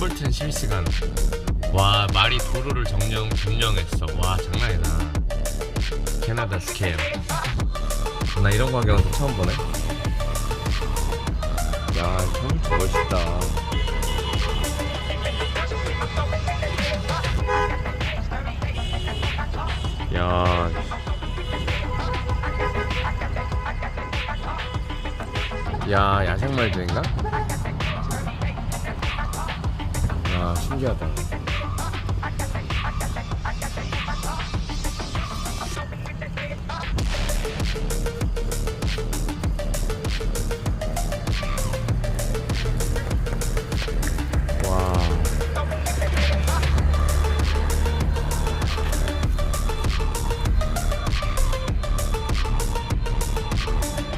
햄블튼 실시간. 와 말이 도로를 점령 점령했어. 와 장난이다. 캐나다 스케일 나 이런 광경은 또 처음 보네. 야 햄블튼 멋있다. 야. 야, 야생말들인가? 야, 신기하다.